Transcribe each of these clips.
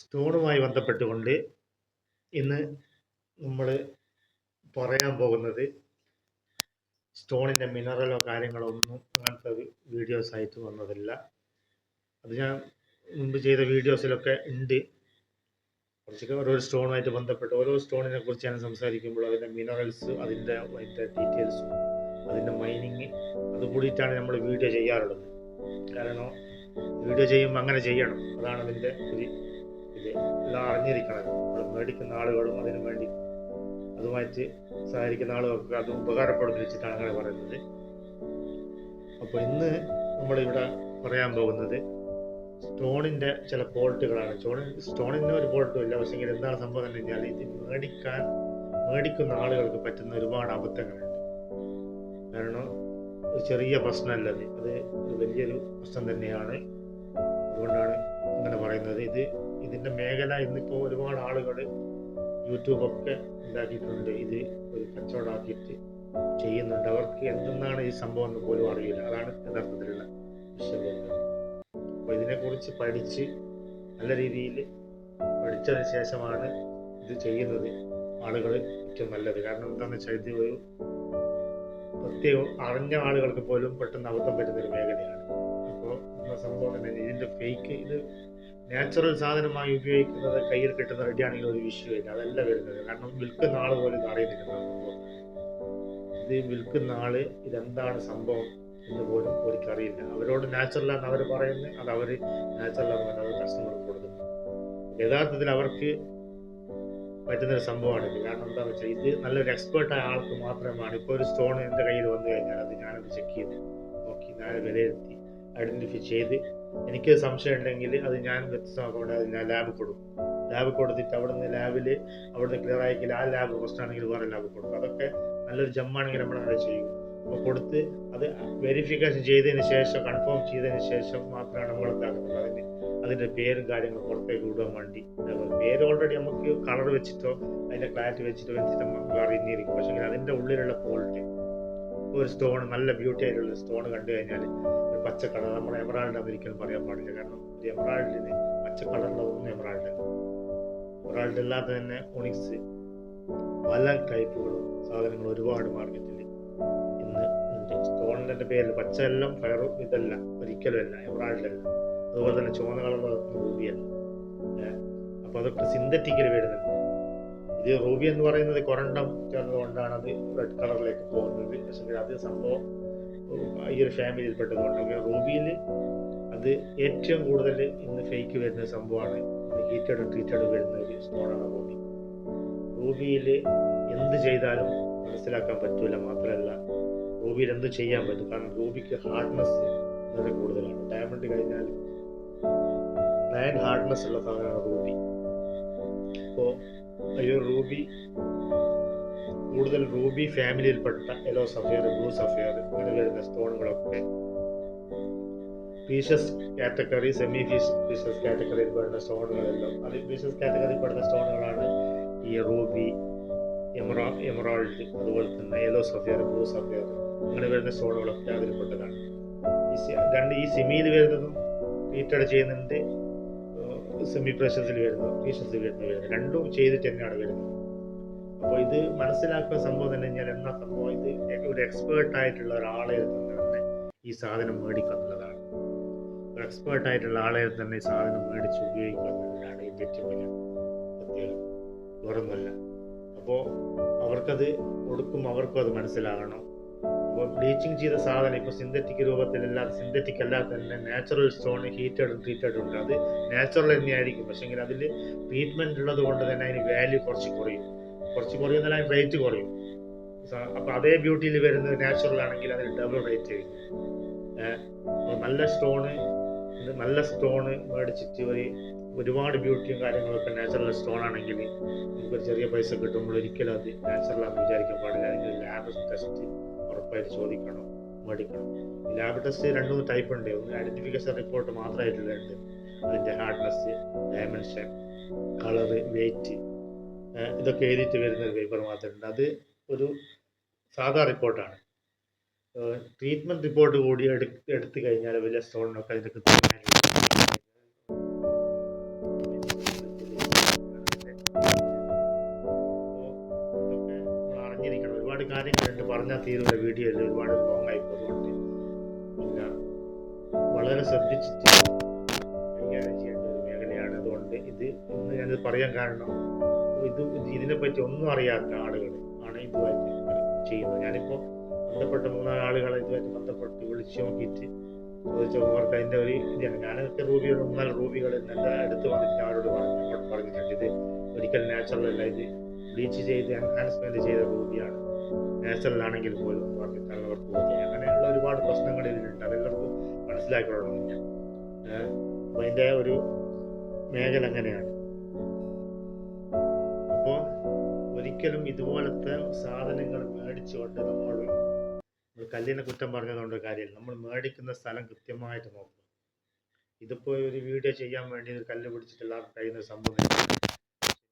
സ്റ്റോണുമായി ബന്ധപ്പെട്ടുകൊണ്ട് ഇന്ന് നമ്മൾ പറയാൻ പോകുന്നത് സ്റ്റോണിന്റെ മിനറലോ കാര്യങ്ങളോ ഒന്നും അങ്ങനത്തെ വീഡിയോസ് ആയിട്ട് വന്നതല്ല. അത് ഞാൻ മുൻപ് ചെയ്ത വീഡിയോസിലൊക്കെ ഉണ്ട്. കുറച്ചൊക്കെ ഓരോ സ്റ്റോണുമായിട്ട് ബന്ധപ്പെട്ട് ഓരോ സ്റ്റോണിനെ കുറിച്ച് ഞാൻ സംസാരിക്കുമ്പോൾ അതിന്റെ മിനറൽസ് അതിന്റെ അതിന്റെ ഡീറ്റെയിൽസും അതിന്റെ മൈനിങ് അത് കൂടിയിട്ടാണ് നമ്മൾ വീഡിയോ ചെയ്യാറുള്ളത്. കാരണം വീഡിയോ ചെയ്യുമ്പോൾ അങ്ങനെ ചെയ്യണം. അതാണ് അതിന്റെ ഒരു എല്ലാം അറിഞ്ഞിരിക്കണം. നമ്മൾ മേടിക്കുന്ന ആളുകളും അതിനു വേണ്ടി അതുമായിട്ട് സഹകരിക്കുന്ന ആളുകൾക്ക് അത് ഉപകാരപ്പെടുന്ന വെച്ചിട്ടാണ് അങ്ങനെ പറയുന്നത്. അപ്പോൾ ഇന്ന് നമ്മളിവിടെ പറയാൻ പോകുന്നത് സ്റ്റോണിന്റെ ചില ഫോൾട്ടുകളാണ് സ്റ്റോണിൻ സ്റ്റോണിന് ഒരു ഫോൾട്ടും ഇല്ല. പക്ഷേ എന്താണ് സംഭവം എന്ന് കഴിഞ്ഞാൽ ഇത് മേടിക്കാൻ മേടിക്കുന്ന ആളുകൾക്ക് പറ്റുന്ന ഒരുപാട് അബദ്ധങ്ങളുണ്ട്. കാരണം ഒരു ചെറിയ പ്രശ്നമല്ല അത് വലിയൊരു പ്രശ്നം തന്നെയാണ്. അതുകൊണ്ടാണ് ഇങ്ങനെ പറയുന്നത്. ഇത് ഇതിന്റെ മേഖല ഇന്നിപ്പോൾ ഒരുപാട് ആളുകൾ യൂട്യൂബൊക്കെ ഉണ്ടാക്കിയിട്ടുണ്ട്. ഇത് ഒരു കച്ചവടമാക്കിയിട്ട് ചെയ്യുന്നുണ്ട്. അവർക്ക് എന്തെന്നാണ് ഈ സംഭവം എന്ന് പോലും അറിയില്ല. അതാണ് യഥാർത്ഥത്തിലുള്ള വിഷയം വരുന്നത് അപ്പോൾ ഇതിനെക്കുറിച്ച് പഠിച്ച് നല്ല രീതിയിൽ പഠിച്ചതിന് ശേഷമാണ് ഇത് ചെയ്യുന്നത്. ആളുകൾ ഏറ്റവും നല്ലത്. കാരണം എന്താണെന്ന് വെച്ചാൽ ഇത് ഒരു പ്രത്യേകം അറിഞ്ഞ ആളുകൾക്ക് പോലും പെട്ടെന്ന് അബദ്ധം പറ്റുന്ന ഒരു മേഖലയാണ്. സംഭവം തന്നെ ഇതിന്റെ ഫേക്ക് ഇത് നാച്ചുറൽ സാധനമായി ഉപയോഗിക്കുന്നത് കയ്യിൽ കിട്ടുന്ന റെഡിയാണെങ്കിൽ ഒരു വിഷയമില്ല അതല്ല വരുന്നത്. കാരണം വിൽക്കുന്ന ആൾ പോലും അറിയുന്നില്ല സംഭവം. ഇത് വിൽക്കുന്ന ആൾ ഇതെന്താണ് സംഭവം എന്ന് പോലും അവർക്ക് അറിയില്ല. അവരോട് നാച്ചുറലാന്ന് അവർ പറയുന്നത് അത് അവർ നാച്ചുറലാന്ന് പറഞ്ഞാൽ അത് കസ്റ്റമർക്ക് കൊടുക്കുന്നു യഥാർത്ഥത്തിൽ അവർക്ക് പറ്റുന്നൊരു സംഭവമാണ് ഇത്. കാരണം എന്താണെന്ന് വെച്ചാൽ ഇത് നല്ലൊരു എക്സ്പേർട്ടായ ആൾക്ക് മാത്രമാണ് ഇപ്പോൾ ഒരു സ്റ്റോൺ എന്റെ കയ്യിൽ വന്നു കഴിഞ്ഞാൽ അത് ഞാനത് ചെക്ക് ചെയ്ത് നോക്കി ഞാൻ വിലയിരുത്തി. ഐഡന്റിഫൈ ചെയ്ത് എനിക്ക് സംശയം ഉണ്ടെങ്കിൽ അത് ഞാൻ വ്യത്യസ്തമാക്കൊണ്ട് അത് ഞാൻ ലാബ് കൊടുക്കും. ലാബ് കൊടുത്തിട്ട് അവിടുന്ന് ലാബിൽ അവിടുന്ന് ക്ലിയർ ആയെങ്കിൽ ആ ലാബ് ഫസ്റ്റ് ആണെങ്കിൽ വേറെ ലാബ് കൊടുക്കും. അതൊക്കെ നല്ലൊരു ജമ്മാണെങ്കിൽ നമ്മൾ അങ്ങനെ ചെയ്യും. അപ്പോൾ കൊടുത്ത് അത് വെരിഫിക്കേഷൻ ചെയ്തതിന് ശേഷം കൺഫേം ചെയ്തതിന് ശേഷം മാത്രമാണ് നമ്മൾ എന്താക്കുന്നത് അതിന് അതിന്റെ പേരും കാര്യങ്ങളും പുറത്തേക്ക് വിടാൻ വേണ്ടി. പേര് ഓൾറെഡി നമുക്ക് കളർ വെച്ചിട്ടോ അതിന്റെ ക്ലാരിറ്റി വെച്ചിട്ടോ വെച്ചിട്ട് നമുക്ക് അറിഞ്ഞിരിക്കും. പക്ഷേ അതിന്റെ ഉള്ളിലുള്ള ക്വാളിറ്റി ഒരു സ്റ്റോൺ നല്ല ബ്യൂട്ടി ആയിട്ടുള്ള സ്റ്റോൺ കണ്ടു കഴിഞ്ഞാൽ ഒരു പച്ച കളർ നമ്മുടെ എമറാൾഡ് ഒരിക്കലും പറയാൻ പാടില്ല. കാരണം എമറാൾഡിന് പച്ച കളറുള്ള ഒന്നും എമറാൾഡ്. എമറാൾഡ് അല്ലാതെ തന്നെ ഒണിക്സ് പല ടൈപ്പുകളും സാധനങ്ങൾ ഒരുപാട് മാർക്കറ്റിൽ ഇന്ന് ഉണ്ട്. സ്റ്റോണിന്റെ പേരിൽ പച്ചയെല്ലാം ഫയറും ഇതല്ല. ഒരിക്കലും അല്ല. എമറാൾഡ് അല്ല. അതുപോലെ തന്നെ ചുവന്ന കളർ റൂബിയല്ല അപ്പോൾ അതൊക്കെ സിന്തറ്റിക്കൽ വരുന്നുണ്ട്. ഇത് റൂബി എന്ന് പറയുന്നത് കൊറണ്ടം ചേർന്നതുകൊണ്ടാണ് അത് റെഡ് കളറിലേക്ക് പോകുന്നത്. പക്ഷേ അത് സംഭവം ഈ ഒരു ഫാമിലിയിൽ പെട്ടതുകൊണ്ട് റൂബിയിൽ അത് ഏറ്റവും കൂടുതൽ ഇന്ന് ഫേക്ക് വരുന്ന സംഭവമാണ്. ഹീറ്റഡ് ട്രീറ്റഡ് വരുന്ന ഒരു സ്റ്റോണാണ് റൂബി. റൂബിയിൽ എന്ത് ചെയ്താലും മനസ്സിലാക്കാൻ പറ്റൂല മാത്രമല്ല റൂബിയിൽ എന്ത് ചെയ്യാൻ പറ്റും? കാരണം റൂബിക്ക് ഹാർഡ്നെസ് വളരെ കൂടുതലാണ്. ഡയമണ്ട് കഴിഞ്ഞാൽ നയൻ ഹാർഡ്നെസ് ഉള്ള സാധനമാണ് റൂബി. അപ്പോൾ അയ്യോ റൂബി കൂടുതൽ റൂബി ഫാമിലിയിൽപ്പെട്ട യെല്ലോ സഫിയർ ബ്ലൂ സഫിയർ അങ്ങനെ വരുന്ന സ്റ്റോണുകളൊക്കെ പീഷസ് കാറ്റഗറി സെമി ഫീസ് പീഷസ് കാറ്റഗറിയിൽ പെടുന്ന സ്റ്റോണുകളെല്ലാം. അത് പീഷസ് കാറ്റഗറിയിൽ പെടുന്ന സ്റ്റോണുകളാണ് ഈ റൂബി എമറാ എമറാൾഡ് അതുപോലെ തന്നെ യെല്ലോ സഫിയർ ബ്ലൂ സഫിയർ അങ്ങനെ വരുന്ന സ്റ്റോണുകളൊക്കെ അതിൽപ്പെട്ടതാണ്. ഈ രണ്ട് ഈ സിമിയിൽ വരുന്നതും ട്രീറ്റഡ് ചെയ്യുന്നുണ്ട്. സെമി പ്രഷസിൽ വരുന്നത് ഫീഷസിൽ വരുന്നത് വരുന്നത്. രണ്ടും ചെയ്തിട്ട് തന്നെയാണ് വരുന്നത്. അപ്പോൾ ഇത് മനസ്സിലാക്കുന്ന സംഭവം തന്നെ കഴിഞ്ഞാൽ എന്നാ സംഭവം? ഇത് ഒരു എക്സ്പേർട്ട് ആയിട്ടുള്ള ഒരാളെ നിന്ന് തന്നെ ഈ സാധനം മേടിക്കുക എന്നുള്ളതാണ് ഒരു എക്സ്പേർട്ട് ആയിട്ടുള്ള ആളെ തന്നെ ഈ സാധനം മേടിച്ച് ഉപയോഗിക്കുക എന്നുള്ളതാണ് ഇതിന്റെ ഏറ്റവും വലിയ പ്രത്യേകത വേറൊന്നുമല്ല. അപ്പോൾ അവർക്കത് കൊടുക്കും അവർക്കും അത് മനസ്സിലാകണം. അപ്പോൾ ബ്ലീച്ചിങ് ചെയ്ത സാധനം ഇപ്പോൾ സിന്തറ്റിക് രൂപത്തിലല്ലാതെ സിന്തറ്റിക് അല്ലാതെ തന്നെ നാച്ചുറൽ സ്റ്റോൺ ഹീറ്റഡ് ട്രീറ്റഡ് ഉണ്ട്. അത് നാച്ചുറൽ തന്നെയായിരിക്കും. പക്ഷേങ്കിൽ അതിൽ ട്രീറ്റ്മെന്റ് ഉള്ളത് കൊണ്ട് തന്നെ അതിന് വാല്യൂ കുറച്ച് കുറയും. കുറച്ച് കുറയുന്നതിൽ അതിന് റേറ്റ് കുറയും. അപ്പോൾ അതേ ബ്യൂട്ടിയിൽ വരുന്നത് നാച്ചുറൽ ആണെങ്കിൽ അതിന് ഡബിൾ റേറ്റ് നല്ല സ്റ്റോണ് നല്ല സ്റ്റോണ് മേടിച്ചിട്ട് ഒരു ഒരുപാട് ബ്യൂട്ടിയും കാര്യങ്ങളൊക്കെ നാച്ചുറൽ സ്റ്റോൺ ആണെങ്കിൽ നമുക്ക് ചെറിയ പൈസ കിട്ടുമ്പോൾ ഒരിക്കലും അത് നാച്ചുറൽ ആണെന്ന് വിചാരിക്കാൻ പാടില്ല. അതിന് ലാബ് ടെസ്റ്റ് ഉറപ്പായിട്ട് ചോദിക്കണം മേടിക്കണം. ലാബ് ടെസ്റ്റ് രണ്ട് മൂന്ന് ടൈപ്പ് ഉണ്ട്. ഒന്ന് ഐഡന്റിഫിക്കേഷൻ റിപ്പോർട്ട് മാത്രമായിട്ടുള്ളുണ്ട് അതിന്റെ ഹാർഡ്നെസ് ഡയമെൻഷൻ കളറ് വെയിറ്റ് ഇതൊക്കെ എഴുതിയിട്ട് വരുന്ന ഒരു പേപ്പർ മാത്രമുണ്ട്. അത് ഒരു സാധാ റിപ്പോർട്ടാണ്. ട്രീറ്റ്മെന്റ് റിപ്പോർട്ട് കൂടി എടുത്തു കഴിഞ്ഞാൽ വലിയ സ്റ്റോണിനൊക്കെ അതിന്റെ കൃത്യമായ ഒരുപാട് കാര്യങ്ങളുണ്ട്. പറഞ്ഞാൽ തീരുന്ന വീഡിയോയിൽ ഒരുപാട് ലോങ് ആയി പോകുന്നുണ്ട് പിന്നെ വളരെ ശ്രദ്ധിച്ചിട്ട് ഇത് ഇന്ന് ഞാനിത് പറയാൻ കാരണം ഇത് ഇത് ഇതിനെപ്പറ്റി ഒന്നും അറിയാത്ത ആളുകൾ ആണ് ഇതുമായിട്ട് ചെയ്യുന്നത്. ഞാനിപ്പോൾ ബന്ധപ്പെട്ട മൂന്നാൽ ആളുകളെ ഇതുമായിട്ട് ബന്ധപ്പെട്ട് വിളിച്ചു നോക്കിയിട്ട് ചോദിച്ചു അവർക്ക് അതിന്റെ ഒരു ഇതാണ്. ഞാനൊക്കെ റൂബിയുടെ മൂന്നാൽ റൂബികൾ നല്ല അടുത്ത് വന്നിട്ട് അവരോട് പറഞ്ഞു പറഞ്ഞിട്ടുണ്ട്. ഇത് ഒരിക്കൽ നാച്ചുറൽ അല്ല. ഇത് ബ്ലീച്ച് ചെയ്ത് എൻഹാൻസ്മെന്റ് ചെയ്ത റൂബിയാണ്. നാച്ചുറൽ ആണെങ്കിൽ പോലും പറഞ്ഞിട്ടാണ് അവർക്ക് ഓക്കെ അങ്ങനെയുള്ള ഒരുപാട് പ്രശ്നങ്ങൾ ഇതിലുണ്ട്. അതെല്ലാവർക്കും മനസ്സിലാക്കിക്കൊള്ളണം ഞാൻ അപ്പൊ അതിന്റെ ഒരു മേഖല അങ്ങനെയാണ്. അപ്പോ ഒരിക്കലും ഇതുപോലത്തെ സാധനങ്ങൾ മേടിച്ചുകൊണ്ട് നമ്മൾ നമ്മൾ കല്ലിനെ കുറ്റം പറഞ്ഞതുകൊണ്ട് കാര്യമില്ല. നമ്മൾ മേടിക്കുന്ന സ്ഥലം കൃത്യമായിട്ട് നോക്കുക. ഇതിപ്പോ ഒരു വീഡിയോ ചെയ്യാൻ വേണ്ടി ഒരു കല്ല് പിടിച്ചിട്ട് എല്ലാവർക്കും കഴിയുന്ന സംഭവം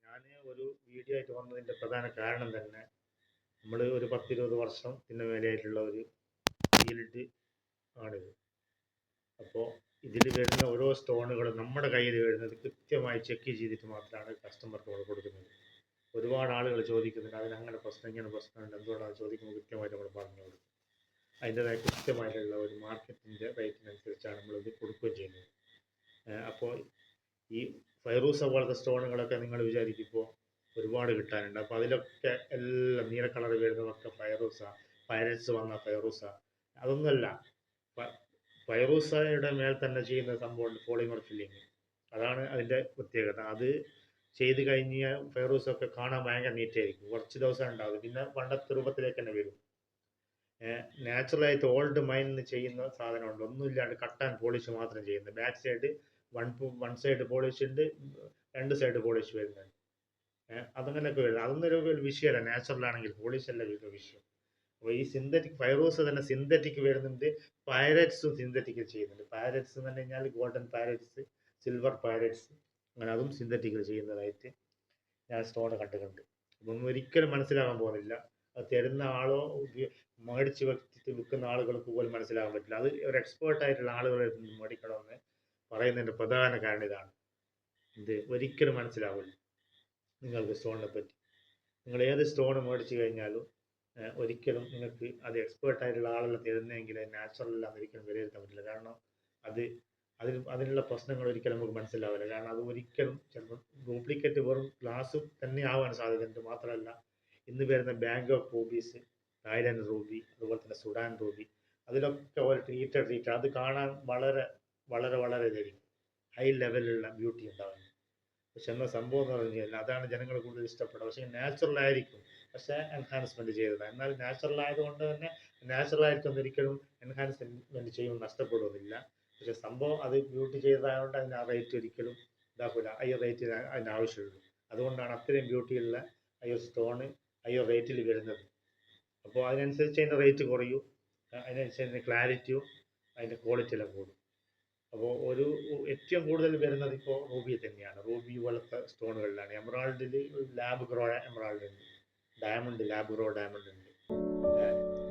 ഞാൻ ഒരു വീഡിയോ ആയിട്ട് വന്നതിന്റെ പ്രധാന കാരണം തന്നെ നമ്മൾ ഒരു പത്തിരുപത് വർഷത്തിന് മേലെയായിട്ടുള്ള ഒരു ഫീൽഡ് ആണിത്. അപ്പോൾ ഇതിൽ വരുന്ന ഓരോ സ്റ്റോണുകളും നമ്മുടെ കയ്യിൽ വരുന്നത് കൃത്യമായി ചെക്ക് ചെയ്തിട്ട് മാത്രമാണ് കസ്റ്റമർക്ക് നമ്മൾ കൊടുക്കുന്നത്. ഒരുപാട് ആളുകൾ ചോദിക്കുന്നുണ്ട് അതിന് അങ്ങനെ പ്രശ്നം ഇങ്ങനെ പ്രശ്നമുണ്ട് എന്തുകൊണ്ടാണ് ചോദിക്കുമ്പോൾ കൃത്യമായിട്ട് നമ്മൾ പറഞ്ഞു കൊടുക്കും. അതിന്റെതായ കൃത്യമായിട്ടുള്ള ഒരു മാർക്കറ്റിന്റെ റേറ്റിനനുസരിച്ചാണ് നമ്മളിത് കൊടുക്കുകയും ചെയ്യുന്നത്. അപ്പോൾ ഈ ഫൈറൂസ പോലത്തെ സ്റ്റോണുകളൊക്കെ നിങ്ങൾ വിചാരിക്കുമ്പോൾ ഒരുപാട് കിട്ടാനുണ്ട്. അപ്പോൾ അതിലൊക്കെ എല്ലാം നീല കളർ വരുന്നതൊക്കെ ഫൈറൂസ പൈരറ്റ്സ് വന്ന ഫൈറൂസ. അതൊന്നുമല്ല. ഫൈറൂസയുടെ മേൽ തന്നെ ചെയ്യുന്ന സംഭവമുണ്ട് പോളിമർ ഫില്ലിങ് അതാണ് അതിന്റെ പ്രത്യേകത. അത് ചെയ്ത് കഴിഞ്ഞ ഫൈറൂസ് ഒക്കെ കാണാൻ ഭയങ്കര നീറ്റായിരിക്കും കുറച്ച് ദിവസം ഉണ്ടാവും പിന്നെ പണ്ടത്തെ രൂപത്തിലേക്ക് തന്നെ വരും. നാച്ചുറലായിട്ട് ഓൾഡ് മൈനിൽ ചെയ്യുന്ന സാധനമുണ്ട്. ഒന്നുമില്ലാണ്ട് കട്ടാൻ പോളിഷ് മാത്രം ചെയ്യുന്നത്. Back side one one side polish ഉണ്ട്. രണ്ട് സൈഡ് പോളിഷ് വരുന്നുണ്ട്. അതങ്ങനെയൊക്കെ വരുന്നത്. അതൊന്നും ഒരു വിഷയമല്ല. നാച്ചുറൽ ആണെങ്കിൽ പോളിഷ് അല്ല വിഷയം. അപ്പോൾ ഈ സിന്തറ്റിക് ഫൈറോസ് തന്നെ സിന്തറ്റിക് വരുന്നുണ്ട്. പൈററ്റ്സും സിന്തറ്റിക് ചെയ്യുന്നുണ്ട്. പൈററ്റ്സ് എന്ന് പറഞ്ഞു കഴിഞ്ഞാൽ ഗോൾഡൻ പൈററ്റ്സ് സിൽവർ പൈററ്റ്സ് അങ്ങനെ അതും സിന്തറ്റിക് ചെയ്യുന്നതായിട്ട് ഞാൻ സ്റ്റോൺ കണ്ടിട്ടുണ്ട്. അപ്പം ഒരിക്കലും മനസ്സിലാകാൻ പോകുന്നില്ല. അത് തരുന്ന ആളോ മേടിച്ച് വെച്ചിട്ട് വിൽക്കുന്ന ആളുകൾക്ക് പോലും മനസ്സിലാകാൻ പറ്റില്ല. അത് ഒരു എക്സ്പേർട്ട് ആയിട്ടുള്ള ആളുകളെ മേടിക്കണമെന്ന് പറയുന്നതിന്റെ പ്രധാന കാരണം ഇതാണ്. ഇത് ഒരിക്കലും മനസ്സിലാവില്ല. നിങ്ങൾക്ക് സ്റ്റോണിനെ പറ്റി. നിങ്ങൾ ഏത് സ്റ്റോൺ മേടിച്ച് കഴിഞ്ഞാലും ഒരിക്കലും നിങ്ങൾക്ക് അത് എക്സ്പേർട്ട് ആയിട്ടുള്ള ആളല്ല തരുന്നതെങ്കിൽ നാച്ചുറൽ അല്ലാന്ന് ഒരിക്കലും വിലയിരുത്താൻ പറ്റില്ല. കാരണം അത് അതിന് അതിനുള്ള പ്രശ്നങ്ങൾ ഒരിക്കലും നമുക്ക് മനസ്സിലാവില്ല. കാരണം അത് ഒരിക്കലും ചിലപ്പോൾ ഡ്യൂപ്ലിക്കേറ്റ് വെറും ഗ്ലാസ് തന്നെ ആവാൻ സാധ്യതയുണ്ട് മാത്രമല്ല ഇന്ന് വരുന്ന ബാങ്കോക്ക് റൂബീസ് തായ്ലാൻഡ് റൂബി അതുപോലെ തന്നെ സുഡാൻ റൂബി അതിലൊക്കെ ഒരു ട്രീറ്റഡ് ട്രീറ്റ് അത് കാണാൻ വളരെ വളരെ വളരെ ഇതായിരിക്കും ഹൈ ലെവലിലുള്ള ബ്യൂട്ടി ഉണ്ടാവും പക്ഷെ എന്നാൽ സംഭവം എന്ന് പറഞ്ഞു കഴിഞ്ഞാൽ അതാണ് ജനങ്ങൾ കൂടുതൽ ഇഷ്ടപ്പെടുക. പക്ഷേ നാച്ചുറൽ ആയിരിക്കും. പക്ഷേ എൻഹാൻസ്മെന്റ് ചെയ്തത് എന്നാൽ നാച്ചുറൽ ആയതുകൊണ്ട് തന്നെ നാച്ചുറൽ ആയിട്ടൊന്നും ഒരിക്കലും എൻഹാൻസ്മെന്റ് ചെയ്യുമ്പോൾ നഷ്ടപ്പെടുന്നില്ല പക്ഷെ സംഭവം അത് ബ്യൂട്ടി ചെയ്തതായതുകൊണ്ട് അതിന് ആ റേറ്റ് ഒരിക്കലും ഇതാക്കില്ല ഹയർ റേറ്റ് അതിന് അതുകൊണ്ടാണ് അത്രയും ബ്യൂട്ടിയുള്ള ഹയർ സ്റ്റോണ് ഹയർ റേറ്റിൽ വരുന്നത്. അപ്പോൾ അതിനനുസരിച്ച് അതിന്റെ റേറ്റ് കുറയും. അതിനനുസരിച്ച് അതിന്റെ ക്ലാരിറ്റിയും അതിന്റെ ക്വാളിറ്റി എല്ലാം കൂടും. അപ്പോൾ ഒരു ഏറ്റവും കൂടുതൽ വരുന്നത് ഇപ്പോൾ റൂബി തന്നെയാണ്. റൂബി പോലത്തെ സ്റ്റോണുകളിലാണ് എമറാൾഡിൽ ലാബ് ഗ്രോ എമറാൾഡ് ഉണ്ട്. ഡയമണ്ട് ലാബ് ഗ്രോ ഡയമണ്ട് ഉണ്ട്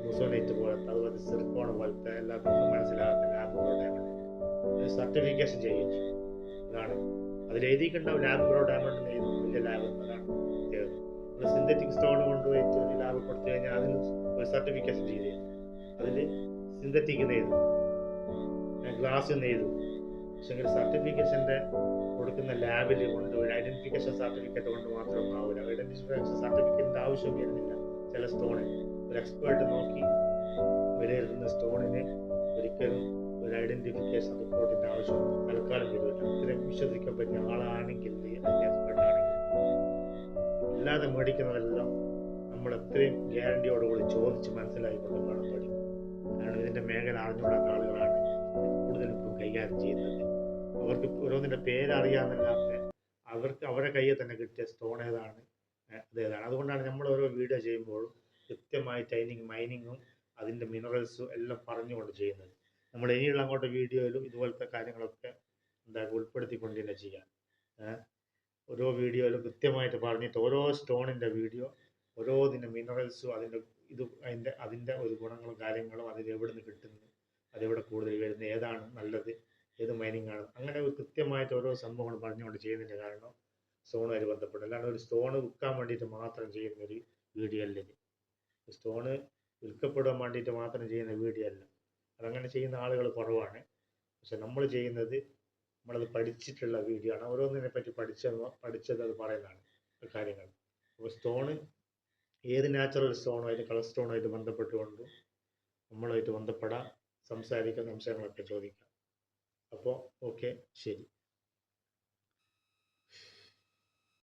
മുസോണേറ്റ് പോലത്തെ അതുപോലെ സിർക്കോൺ പോലത്തെ എല്ലാവർക്കും മനസ്സിലാകാത്ത ലാബ് ഗ്രോ ഡയമണ്ട് സർട്ടിഫിക്കേഷൻ ചെയ്യും. അതാണ് അതിൽ എഴുതിയിട്ടുണ്ടാവും ലാബ് ഗ്രോ ഡയമണ്ട് എന്ന് എഴുതും വലിയ ലാബ് അതാണ് ചെയ്തത്. സിന്തറ്റിക് സ്റ്റോൺ കൊണ്ടുപോയിട്ട് ഒരു ലാബ് കൊടുത്തു കഴിഞ്ഞാൽ അതിന് സർട്ടിഫിക്കേഷൻ ചെയ്ത് അതിൽ സിന്തറ്റിക് നെയ്തു ഗ്ലാസ് എന്ന് എഴുതും ഒരു സർട്ടിഫിക്കേഷന്റെ കൊടുക്കുന്ന ലാബിൽ കൊണ്ട് ഒരു ഐഡന്റിഫിക്കേഷൻ സർട്ടിഫിക്കറ്റ് കൊണ്ട് മാത്രം ആവില്ല ഐഡന്റിഫിക്കേഷൻ സർട്ടിഫിക്കറ്റിന്റെ ആവശ്യം വരുന്നില്ല. ചില സ്റ്റോണിന് ഒരു എക്സ്പേർട്ട് നോക്കി വിലയിരുത്തുന്ന സ്റ്റോണിന് ഒരിക്കലും ഒരു ഐഡന്റിഫിക്കേഷൻ റിപ്പോർട്ടിന്റെ ആവശ്യം തൽക്കാലം വരില്ല. ഇത്രയും വിശ്വസിക്കാൻ പറ്റിയ ആളാണെങ്കിൽ അതിന്റെ എക്സ്പേർട്ട് ആണെങ്കിൽ. ഇല്ലാതെ മേടിക്കുന്നതെല്ലാം നമ്മൾ എത്രയും ഗ്യാരണ്ടിയോടുകൂടി ചോദിച്ച് മനസ്സിലാക്കിക്കൊണ്ട് വേണം പഠിക്കും കാരണം ഇതിന്റെ മേഖല അറിഞ്ഞുകൂടാത്ത ആളുകളാണ് കൂടുതലും കൈകാര്യം ചെയ്യുന്നത്. അവർക്ക് ഓരോന്നിന്റെ പേരറിയാമെന്നല്ലാതെ അവർക്ക് അവരുടെ കയ്യിൽ തന്നെ കിട്ടിയ സ്റ്റോൺ ഏതാണ് അതേതാണ് അതുകൊണ്ടാണ് നമ്മൾ ഓരോ വീഡിയോ ചെയ്യുമ്പോഴും കൃത്യമായി ടൈനിങ് മൈനിങ്ങും അതിന്റെ മിനറൽസും എല്ലാം പറഞ്ഞുകൊണ്ട് ചെയ്യുന്നത്. നമ്മൾ ഇനിയുള്ള അങ്ങോട്ട് വീഡിയോയിലും ഇതുപോലത്തെ കാര്യങ്ങളൊക്കെ എന്താ ഉൾപ്പെടുത്തിക്കൊണ്ട് തന്നെ ചെയ്യാം ഓരോ വീഡിയോയിലും കൃത്യമായിട്ട് പറഞ്ഞിട്ട് ഓരോ സ്റ്റോണിന്റെ വീഡിയോ ഓരോ ഇതിന്റെ മിനറൽസും അതിന്റെ ഇത് അതിന്റെ അതിന്റെ ഒരു ഗുണങ്ങളും കാര്യങ്ങളും അതിൽ എവിടെ നിന്ന് കിട്ടുന്നു അതെവിടെ കൂടുതൽ വരുന്നത് ഏതാണ് നല്ലത് ഏത് മൈനിങ് ആണ്. അങ്ങനെ കൃത്യമായിട്ട് ഓരോ സംഭവങ്ങൾ പറഞ്ഞുകൊണ്ട് ചെയ്യുന്നതിന്റെ കാരണം സ്റ്റോണുമായി ബന്ധപ്പെട്ട്. അല്ലാണ്ട് ഒരു സ്റ്റോണ് വിൽക്കാൻ വേണ്ടിയിട്ട് മാത്രം ചെയ്യുന്ന ഒരു വീഡിയോ അല്ല ഇത്. സ്റ്റോണ് വിൽക്കപ്പെടാൻ വേണ്ടിയിട്ട് മാത്രം ചെയ്യുന്ന വീഡിയോ അല്ല. അതങ്ങനെ ചെയ്യുന്ന ആളുകൾ കുറവാണ്. പക്ഷെ നമ്മൾ ചെയ്യുന്നത് നമ്മളത് പഠിച്ചിട്ടുള്ള വീഡിയോ ആണ്. ഓരോന്നിനെ പറ്റി പഠിച്ച പഠിച്ചത് അത് പറയുന്നതാണ് കാര്യങ്ങൾ. അപ്പോൾ സ്റ്റോണ് ഏത് നാച്ചുറൽ സ്റ്റോണുമായിട്ട് കളർ സ്റ്റോണുമായിട്ട് ബന്ധപ്പെട്ടുകൊണ്ടും നമ്മളുമായിട്ട് ബന്ധപ്പെടാം സംസാരിക്കാം സംശയങ്ങളൊക്കെ ചോദിക്കാം. അപ്പോൾ ഓക്കെ ശരി.